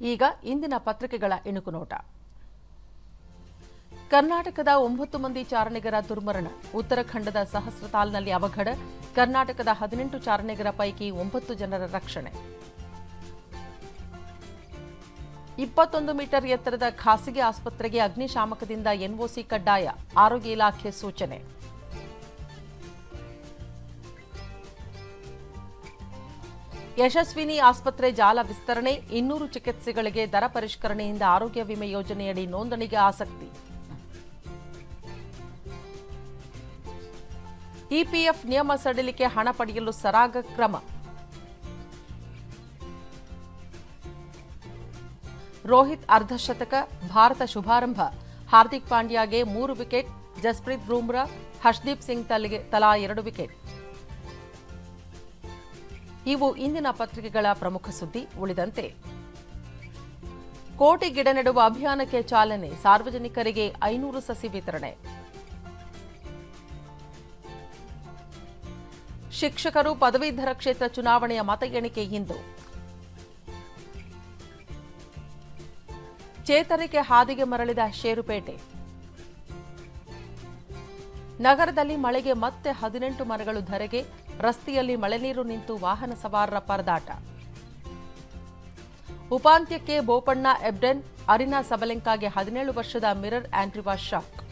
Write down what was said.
ಈಗ ಇಂದಿನ ಪತ್ರಿಕೆಗಳ ಇಣುಕು ನೋಟ ಕರ್ನಾಟಕದ ಒಂಬತ್ತು ಮಂದಿ ಚಾರಣಿಗರ ದುರ್ಮರಣ, ಉತ್ತರಾಖಂಡದ ಸಹಸ್ರತಾಲ್ನಲ್ಲಿ ಅವಘಡ, ಕರ್ನಾಟಕದ ಹದಿನೆಂಟು ಚಾರಣಿಗರ ಪೈಕಿ ಒಂಬತ್ತು ಜನರ ರಕ್ಷಣೆ. ಇಪ್ಪತ್ತೊಂದು ಮೀಟರ್ ಎತ್ತರದ ಖಾಸಗಿ ಆಸ್ಪತ್ರೆಗೆ ಅಗ್ನಿಶಾಮಕದಿಂದ ಎನ್ಒಸಿ ಕಡ್ಡಾಯ, ಆರೋಗ್ಯ ಇಲಾಖೆ ಸೂಚನೆ. ಯಶಸ್ವಿನಿ ಆಸ್ಪತ್ರೆ ಜಾಲ ವಿಸ್ತರಣೆ, ಇನ್ನೂರು ಚಿಕಿತ್ಸೆಗಳಿಗೆ ದರ ಪರಿಷ್ಕರಣೆಯಿಂದ ಆರೋಗ್ಯ ವಿಮೆ ಯೋಜನೆಯಡಿ ನೋಂದಣಿಗೆ ಆಸಕ್ತಿ. ಇಪಿಎಫ್ ನಿಯಮ ಸಡಿಲಿಕೆ ಹಣ ಪಡೆಯಲು ಸರಾಗ ಕ್ರಮ. ರೋಹಿತ್ ಅರ್ಧಶತಕ, ಭಾರತ ಶುಭಾರಂಭ. ಹಾರ್ದಿಕ್ ಪಾಂಡ್ಯಾಗೆ ಮೂರು ವಿಕೆಟ್, ಜಸ್ಪ್ರೀತ್ ಬೂಮ್ರಾ, ಹರ್ಷದೀಪ್ ಸಿಂಗ್ ತಲಾ ಎರಡು ವಿಕೆಟ್. ಇವು ಇಂದಿನ ಪತ್ರಿಕೆಗಳ ಪ್ರಮುಖ ಸುದ್ದಿ ಉಳಿದಂತೆ. ಕೋಟಿ ಗಿಡ ನೆಡುವ ಅಭಿಯಾನಕ್ಕೆ ಚಾಲನೆ, ಸಾರ್ವಜನಿಕರಿಗೆ ಐನೂರು ಸಸಿ ವಿತರಣೆ. ಶಿಕ್ಷಕರು ಪದವೀಧರ ಕ್ಷೇತ್ರ ಚುನಾವಣೆಯ ಮತ ಎಣಿಕೆ ಇಂದು. ಚೇತರಿಕೆ ಹಾದಿಗೆ ಮರಳಿದ ಷೇರುಪೇಟೆ. ನಗರದಲ್ಲಿ ಮಳೆಗೆ ಮತ್ತೆ ಹದಿನೆಂಟು ಮರಗಳು ಧರೆಗೆ, ರಸ್ತೆಯಲ್ಲಿ ಮಳೆ ನೀರು ನಿಂತು ವಾಹನ ಸವಾರರ ಪರದಾಟ. ಉಪಾಂತ್ಯಕ್ಕೆ ಬೋಪಣ್ಣ, ಎಬ್ಡೆನ್, ಅರಿನಾ ಸಬಲೆಂಕಾಗೆ ಹದಿನೇಳು ವರ್ಷದ ಮಿರರ್ ಆಂಟ್ರಿವಾ ಶಾಕ್.